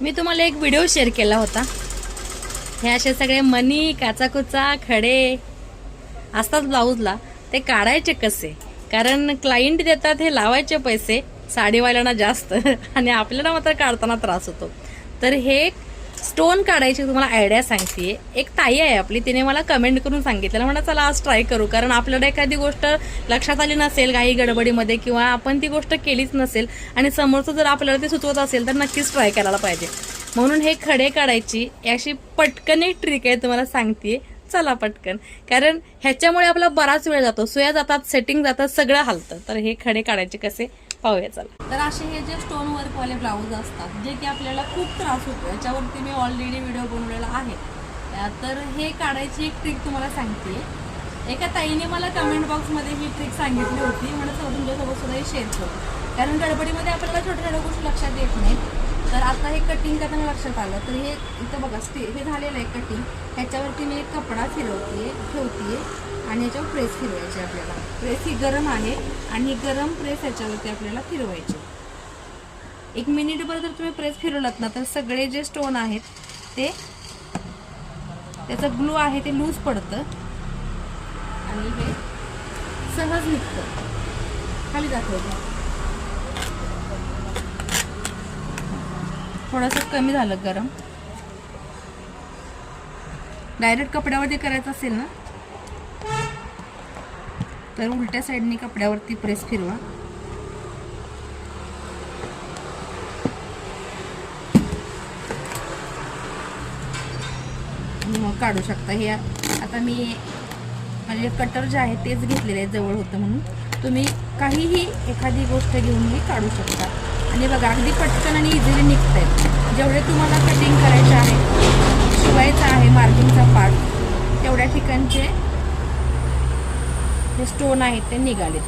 मी तुम्हाला एक video share केला होता. हे असे सगळे मनी काचाकुचा खडे असतात ब्लाऊजला ते काढायचे कसे? कारण क्लायंट देतात हे लावायचे पैसे साडीवाल्यांना जास्त. आणि आपल्याला मात्र काढताना त्रास होतो. तर हे स्टोन काढायची तुम्हाला आयडिया सांगते एक ताई आहे आपली तिने मला कमेंट करून सांगितलं म्हणा चला आज ट्राय करू. कारण आपल्याला एखादी गोष्ट लक्षात आली नसेल काही गडबडीमध्ये किंवा आपण ती गोष्ट केलीच नसेल आणि समोरचं जर आपल्याला ते सुचवत असेल तर नक्कीच ट्राय करायला पाहिजे. म्हणून हे खडे काढायची अशी पटकन एक ट्रिक आहे तुम्हाला सांगते चला पटकन. कारण ह्याच्यामुळे आपला बराच वेळ जातो. सुया जातात सेटिंग जातात सगळं हलतं. तर हे खडे काढायचे कसे? पाहूया चला. तर असे हे जे स्टोन वर्कवाले ब्लाऊज असतात जे की आपल्याला खूप त्रास होतो याच्यावरती मी ऑलरेडी व्हिडिओ बनवलेला आहे. तर हे काढायची एक ट्रिक तुम्हाला सांगते. एका ताईने मला कमेंट बॉक्समध्ये ही ट्रिक सांगितली होती. म्हणून तुमच्यासोबत सुद्धा हे शेअर करू. कारण गडबडीमध्ये आपल्याला छोट्या छोट्या गोष्टी लक्षात येत नाहीत. आता हे कटिंग करताना लक्षात आलं. तर हे इथं बघा स्टे हे झालेलं आहे कटिंग ह्याच्यावरती मी एक कपडा फिरवते ठेवते आणि याच्यावर प्रेस फिरवायची आपल्याला. प्रेस ही गरम आहे आणि ही गरम प्रेस ह्याच्यावरती आपल्याला फिरवायची. एक मिनिटभर जर तुम्ही प्रेस फिरवलात ना तर सगळे जे स्टोन आहेत ते त्याचं ग्लू आहे ते लूज पडतं आणि हे सहज निघतं. खाली दाखवतं. थोडंसं कमी झालं गरम. डायरेक्ट कपड्यावरती करायचं असेल ना? तर उलट्या साईडने कपड्यावरती प्रेस फिरवा. मग काढू शकता. हे आता मी म्हणजे कटर जे आहे तेच घेतलेले आहे जवळ होतं म्हणून. तुम्ही काहीही एखादी गोष्ट घेऊन काढू शकता. आणि बघा अगदी पटकन आणि इझिली निघत आहे जेवढे तुम्हाला कटिंग करायचं आहे शिवायचं आहे मार्जिनचा पार्ट तेवढ्या ठिकाणचे जे स्टोन आहेत ते निघालेत.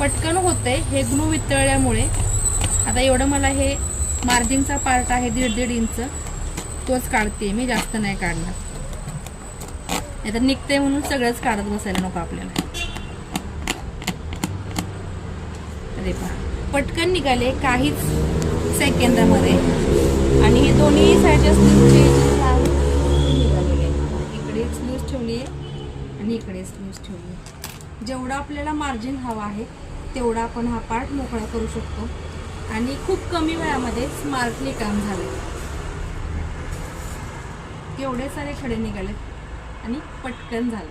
पटकन होते हे ग्लू वितळल्यामुळे. आता एवढं मला हे मार्जिनचा पार्ट आहे दीड दीड इंच तोच काढते मी जास्त नाही काढणार. नाही निघते म्हणून सगळंच काढत बसायला नको आपल्याला. अरे पहा पटकन निघाले काहीच सेकंदामध्ये. आणि हे दोन्ही साईडच्या स्लीवचे निघालेले आहेत. इकडे स्लीव्स ठेवली आहे आणि इकडे स्लीव्स ठेवली आहे जेवढा आपल्याला मार्जिन हवा आहे तेवढा आपण हा पार्ट मोकळा करू शकतो. आणि खूप कमी वेळामध्ये स्मार्टली काम झालं. एवढे सारे खडे निघाले आणि पटकन झालं.